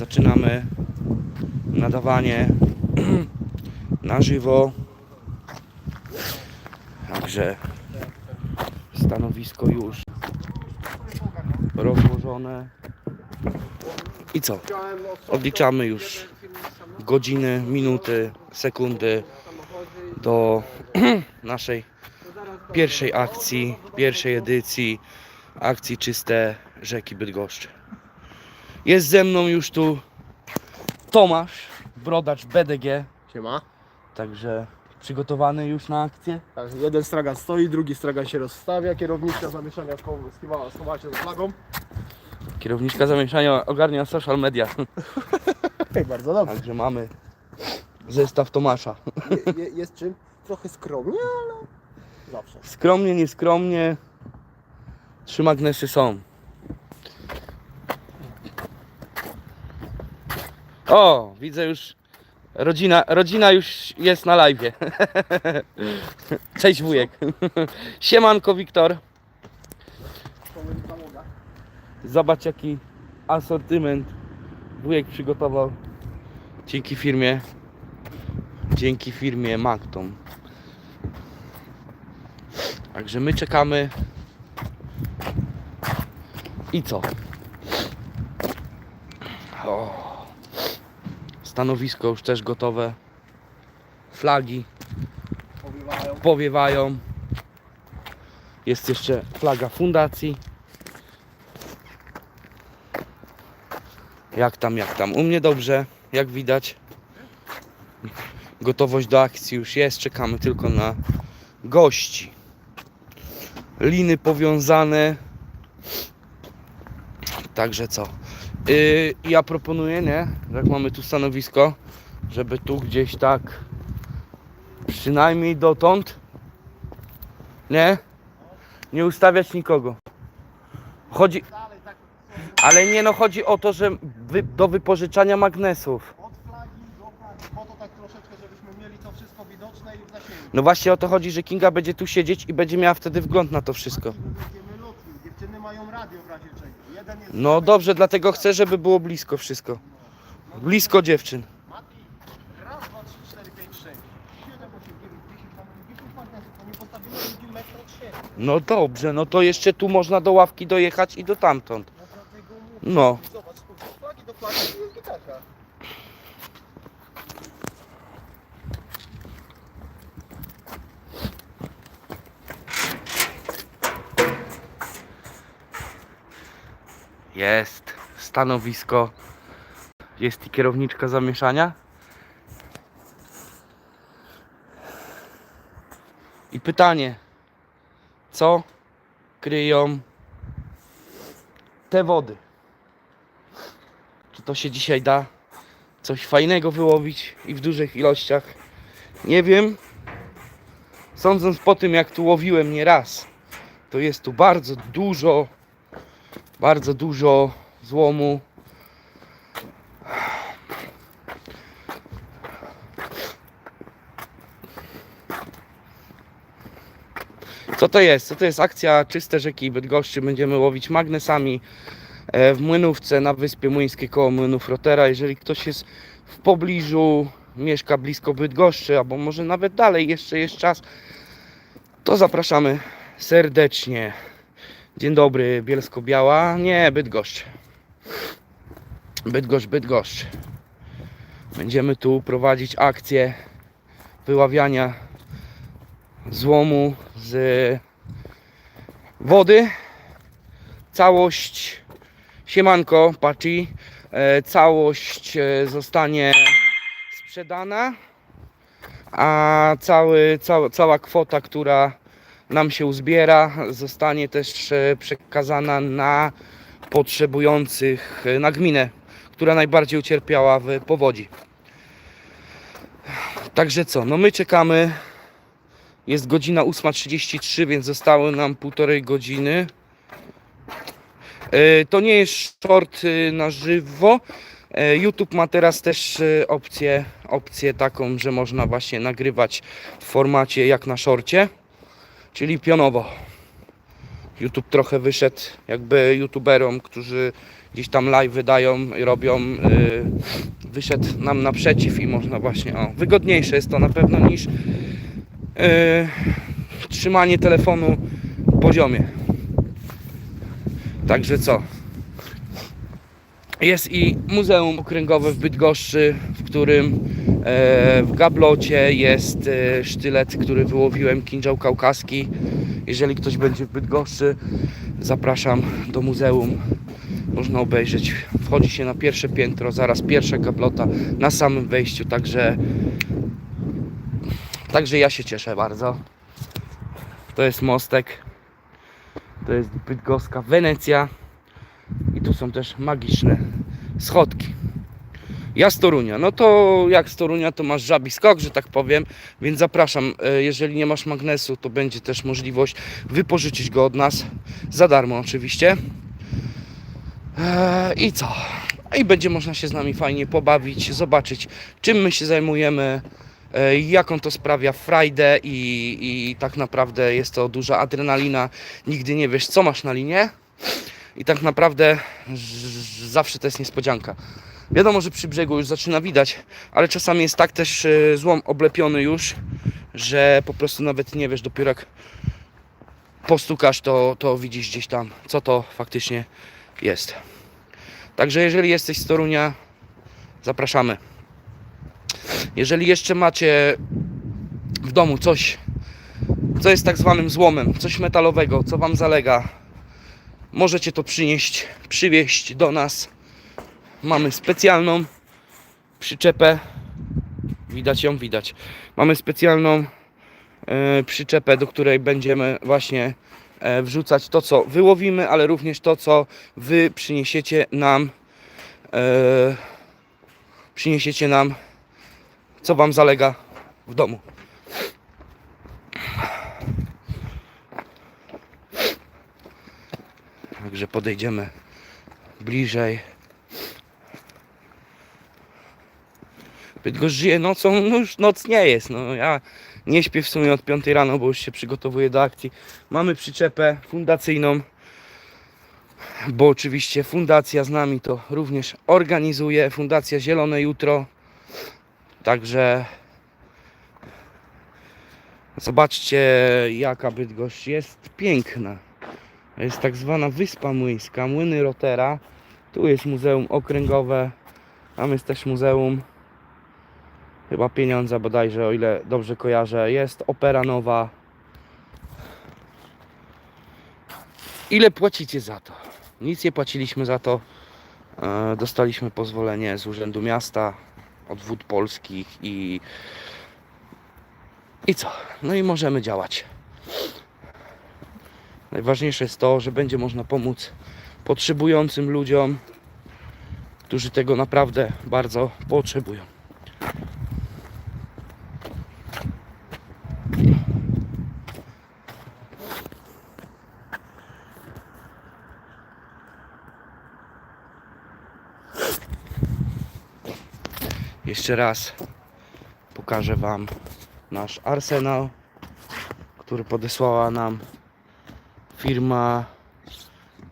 zaczynamy nadawanie na żywo. Także stanowisko już rozłożone. I co? Odliczamy już godziny, minuty, sekundy do naszej pierwszej akcji, pierwszej edycji akcji Czyste Rzeki Bydgoszczy. Jest ze mną już tu Tomasz, brodacz BDG, Siema. także przygotowany już na akcję. Tak, jeden stragan stoi, drugi stragan się rozstawia, kierowniczka zamieszania schow- schowała, schowała się za flagą. Kierowniczka zamieszania ogarnia social media, Hej, bardzo dobrze. także mamy zestaw Tomasza. Je, je, jest czym? Trochę skromnie, ale zawsze. Skromnie, nieskromnie, trzy magnesy są. O, widzę już, rodzina, rodzina już jest na live. Cześć wujek. Siemanko Wiktor. Zobacz jaki asortyment wujek przygotował. Dzięki firmie, dzięki firmie Magtom. Także my czekamy. I co? Stanowisko już też gotowe. Flagi Powiewają. powiewają. Jest jeszcze flaga fundacji. Jak tam, jak tam? U mnie dobrze, jak widać. Gotowość do akcji już jest, czekamy tylko na gości. Liny powiązane. Także co? Yy, ja proponuję, nie? Jak mamy tu stanowisko, żeby tu gdzieś tak przynajmniej dotąd nie? Nie ustawiać nikogo. Chodzi, ale nie no, chodzi o to, że wy, do wypożyczania magnesów. od flagi do flagi, po to tak troszeczkę, żebyśmy mieli to wszystko widoczne i w zasięgu. No właśnie o to chodzi, że Kinga będzie tu siedzieć i będzie miała wtedy wgląd na to wszystko. No dobrze, dlatego chcę, żeby było blisko wszystko. Blisko dziewczyn. No dobrze, no to jeszcze tu można do ławki dojechać i do tamtąd. No dlatego mówię. No. I Zobacz, tu od flagi do flagi jest gitarka. Jest stanowisko. Jest i kierowniczka zamieszania. I pytanie, co kryją te wody? Czy to się dzisiaj da coś fajnego wyłowić i w dużych ilościach? Nie wiem. Sądząc po tym, jak tu łowiłem nie raz, to jest tu bardzo dużo bardzo dużo złomu. Co to jest? Co to jest akcja Czyste Rzeki Bydgoszczy? Będziemy łowić magnesami e, w Młynówce na Wyspie Młyńskiej koło Młynów Rotera. Jeżeli ktoś jest w pobliżu, mieszka blisko Bydgoszczy, albo może nawet dalej, jeszcze jest czas, to zapraszamy serdecznie. Dzień dobry, Bielsko-Biała. Nie, Bydgoszcz. Bydgoszcz, Bydgoszcz. Będziemy tu prowadzić akcję wyławiania złomu z wody. Całość, siemanko, patrz, e, całość e, zostanie sprzedana, a cały, cała, cała kwota, która nam się uzbiera, zostanie też e, przekazana na potrzebujących, e, na gminę, która najbardziej ucierpiała w powodzi. Także co, no my czekamy. Jest godzina 8.33, więc zostały nam półtorej godziny. E, To nie jest short na żywo. YouTube ma teraz też opcję, opcję taką, że można właśnie nagrywać w formacie jak na szorcie czyli pionowo. YouTube trochę wyszedł jakby youtuberom, którzy gdzieś tam live wydają i robią, yy, wyszedł nam naprzeciw i można właśnie, o, wygodniejsze jest to na pewno niż yy, trzymanie telefonu w poziomie. Także co? Jest i Muzeum Okręgowe w Bydgoszczy, w którym w gablocie jest e, sztylet, który wyłowiłem, kinżał kaukaski. Jeżeli ktoś będzie w Bydgoszczy, zapraszam do muzeum. Można obejrzeć. Wchodzi się na pierwsze piętro, zaraz pierwsza gablota na samym wejściu, także także ja się cieszę bardzo. To jest mostek. To jest bydgoska Wenecja. I tu są też magiczne schodki. Ja z Torunia. No to jak z Torunia, to masz żabi skok, że tak powiem. Więc zapraszam, e, jeżeli nie masz magnesu, to będzie też możliwość wypożyczyć go od nas. Za darmo oczywiście. Eee, I co? I będzie można się z nami fajnie pobawić, zobaczyć czym my się zajmujemy, e, jaką to sprawia frajdę i, i tak naprawdę jest to duża adrenalina. Nigdy nie wiesz co masz na linie i tak naprawdę zawsze to jest niespodzianka. Wiadomo, że przy brzegu już zaczyna widać, ale czasami jest tak też e, złom oblepiony już, że po prostu nawet nie wiesz, dopiero jak postukasz, to, to widzisz gdzieś tam, co to faktycznie jest. Także jeżeli jesteś z Torunia, zapraszamy. Jeżeli jeszcze macie w domu coś, co jest tak zwanym złomem, coś metalowego, co Wam zalega, możecie to przynieść, przywieźć do nas. Mamy specjalną przyczepę. Widać ją, widać. Mamy specjalną e, przyczepę, do której będziemy właśnie e, wrzucać to, co wyłowimy, ale również to, co wy przyniesiecie nam. E, przyniesiecie nam, co wam zalega w domu. Także podejdziemy bliżej. Bydgoszcz żyje nocą, no już noc nie jest. No ja nie śpię w sumie od 5 rano, bo już się przygotowuję do akcji. Mamy przyczepę fundacyjną, bo oczywiście fundacja z nami to również organizuje. Fundacja Zielone Jutro. Także zobaczcie jaka Bydgoszcz jest piękna. Jest tak zwana Wyspa Młyńska, Młyny Rotera. Tu jest Muzeum Okręgowe. Tam jest też Muzeum chyba Pieniądza bodajże, o ile dobrze kojarzę. Jest Opera Nowa. Ile płacicie za to? Nic nie płaciliśmy za to. E, Dostaliśmy pozwolenie z Urzędu Miasta, od Wód Polskich i... I co? No i możemy działać. Najważniejsze jest to, że będzie można pomóc potrzebującym ludziom, którzy tego naprawdę bardzo potrzebują. Jeszcze raz pokażę Wam nasz arsenał, który podesłała nam firma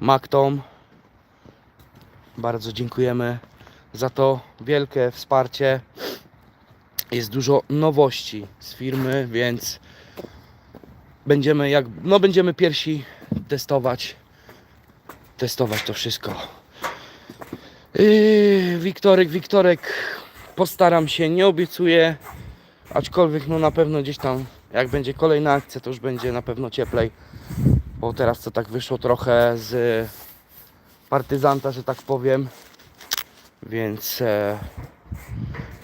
Mactom. Bardzo dziękujemy za to wielkie wsparcie. Jest dużo nowości z firmy, więc będziemy jak no będziemy pierwsi testować testować to wszystko. Yy, Wiktorek, Wiktorek postaram się, nie obiecuję, aczkolwiek no na pewno gdzieś tam jak będzie kolejna akcja, to już będzie na pewno cieplej bo teraz to tak wyszło trochę z partyzanta, że tak powiem. Więc e,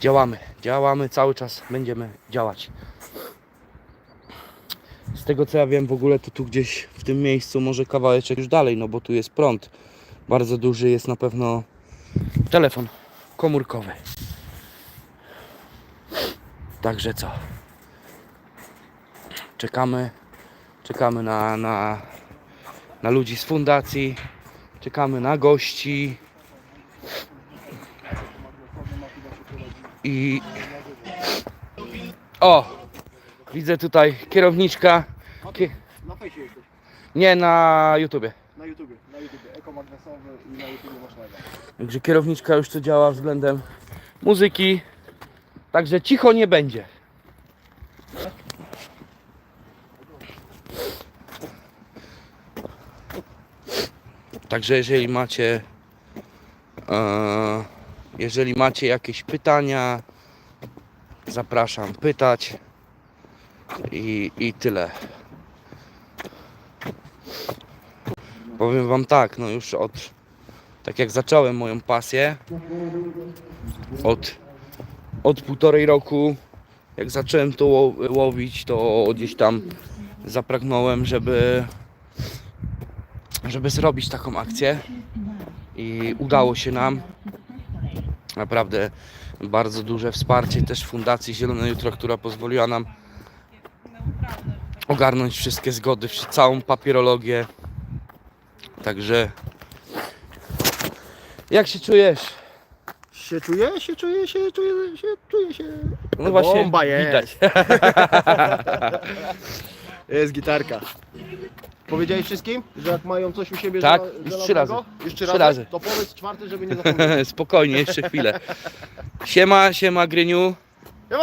działamy, działamy, cały czas będziemy działać. Z tego co ja wiem w ogóle to tu gdzieś w tym miejscu może kawałeczek już dalej, no bo tu jest prąd. Bardzo duży jest na pewno telefon komórkowy. Także co? Czekamy Czekamy na, na, na ludzi z fundacji. Czekamy na gości. I. O! Widzę tutaj kierowniczka. Kie... Na fejsie jesteś, Nie na YouTubie. na YouTubie, na YouTubie, ekomagnesowy i na YouTubie masz. Także kierowniczka już tu działa względem muzyki. Także cicho nie będzie. Także jeżeli macie e, jeżeli macie jakieś pytania, zapraszam pytać i, i tyle. Powiem wam tak, no już od tak jak zacząłem moją pasję od, od półtorej roku jak zacząłem to ło- łowić to gdzieś tam zapragnąłem żeby żeby zrobić taką akcję i udało się nam naprawdę bardzo duże wsparcie też Fundacji Zielone Jutro, która pozwoliła nam ogarnąć wszystkie zgody, całą papierologię. Także jak się czujesz? Się czuję, się czuję, się czuję, się czuję się. No właśnie Bomba jest. widać. Jest gitarka. Powiedziałeś wszystkim, że jak mają coś u siebie Tak, żela- już trzy żelaznego? razy. Już trzy razy? To powiedz czwarty, żeby nie zapomnieć. Spokojnie, jeszcze chwilę. Siema, siema Gryniu.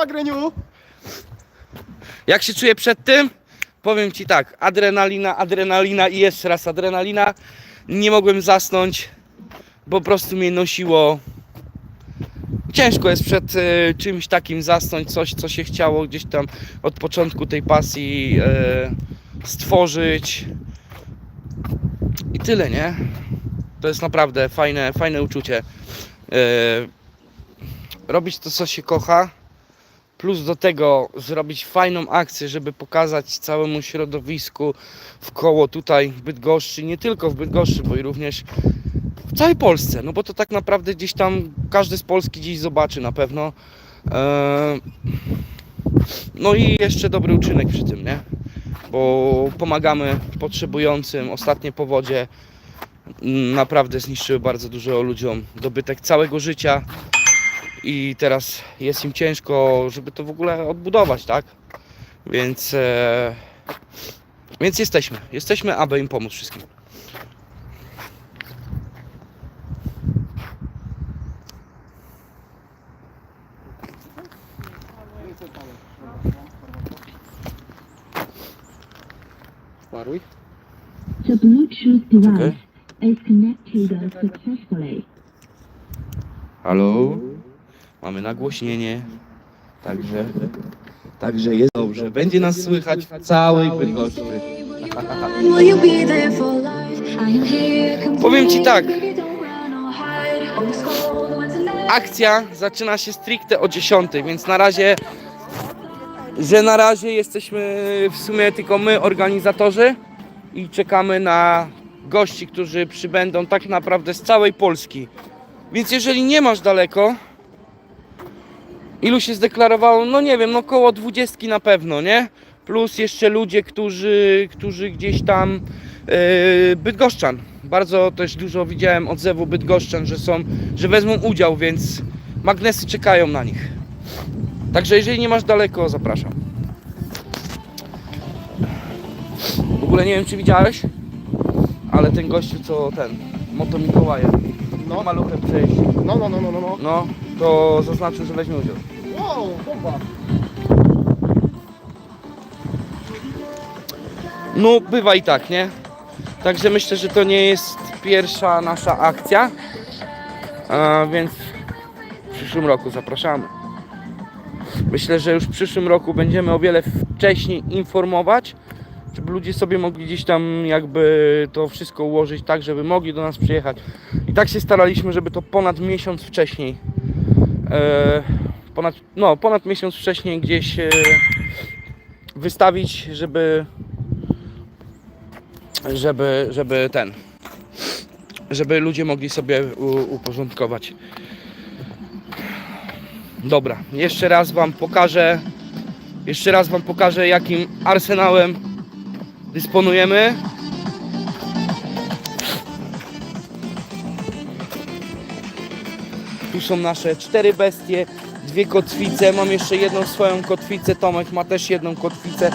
Greniu. Jak się czuję przed tym? Powiem Ci tak, adrenalina, adrenalina i jeszcze raz adrenalina. Nie mogłem zasnąć, bo po prostu mnie nosiło. Ciężko jest przed e, czymś takim zasnąć, coś co się chciało gdzieś tam od początku tej pasji e, stworzyć. I tyle, nie? To jest naprawdę fajne, fajne uczucie. E, robić to, co się kocha, plus do tego zrobić fajną akcję, żeby pokazać całemu środowisku w koło tutaj w Bydgoszczy, nie tylko w Bydgoszczy, bo i również w całej Polsce, no bo to tak naprawdę gdzieś tam każdy z Polski gdzieś zobaczy na pewno. Eee, No i jeszcze dobry uczynek przy tym, nie? Bo pomagamy potrzebującym. Ostatnie powodzie naprawdę zniszczyły bardzo dużo ludziom dobytek całego życia i teraz jest im ciężko, żeby to w ogóle odbudować, tak? Więc, e, więc jesteśmy. Jesteśmy, aby im pomóc wszystkim. The Bluetooth device is connected successfully. Halo? Mamy nagłośnienie. Także, także jest dobrze. Będzie nas słychać w całej Bydgoszczy. Powiem ci tak. Akcja zaczyna się stricte o 10, więc na razie, że na razie jesteśmy w sumie tylko my, organizatorzy i czekamy na gości, którzy przybędą tak naprawdę z całej Polski. Więc jeżeli nie masz daleko, ilu się zdeklarowało? No nie wiem, no koło 20 na pewno, nie? Plus jeszcze ludzie, którzy, którzy gdzieś tam yy, Bydgoszczan. Bardzo też dużo widziałem odzewu Bydgoszczan, że są, że wezmą udział, więc magnesy czekają na nich. Także jeżeli nie masz daleko, zapraszam. W ogóle nie wiem czy widziałeś, ale ten gościu co ten, Moto Mikołajem, no. No. maluchem przejść, No, no, no, no, no, no. no to zaznaczył, że weźmie udział. Wow, bomba. No, bywa i tak, nie? Także myślę, że to nie jest pierwsza nasza akcja. A więc w przyszłym roku zapraszamy. Myślę, że już w przyszłym roku będziemy o wiele wcześniej informować, żeby ludzie sobie mogli gdzieś tam jakby to wszystko ułożyć tak, żeby mogli do nas przyjechać. I tak się staraliśmy, żeby to ponad miesiąc wcześniej, e, ponad, no, ponad miesiąc wcześniej gdzieś e, wystawić, żeby żeby, żeby ten, żeby ludzie mogli sobie uporządkować. Dobra, jeszcze raz Wam pokażę, jeszcze raz Wam pokażę jakim arsenałem dysponujemy. Tu są nasze cztery bestie, dwie kotwice, mam jeszcze jedną swoją kotwicę, Tomek ma też jedną kotwicę.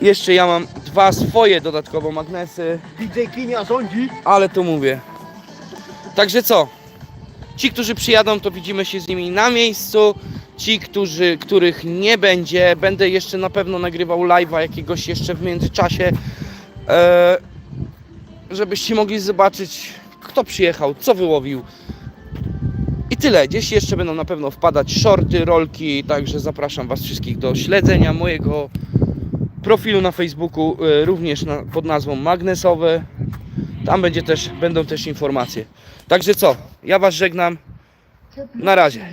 Jeszcze ja mam dwa swoje dodatkowo magnesy, DJ Kinia rządzi. ale to mówię. Także co? Ci, którzy przyjadą, to widzimy się z nimi na miejscu. Ci, którzy, których nie będzie, będę jeszcze na pewno nagrywał live'a jakiegoś jeszcze w międzyczasie, e, żebyście mogli zobaczyć, kto przyjechał, co wyłowił. I tyle. Gdzieś jeszcze będą na pewno wpadać shorty, rolki, także zapraszam Was wszystkich do śledzenia mojego profilu na Facebooku, e, również na, pod nazwą Magnesowe. Tam będzie też, będą też informacje. Także co, ja Was żegnam. Na razie.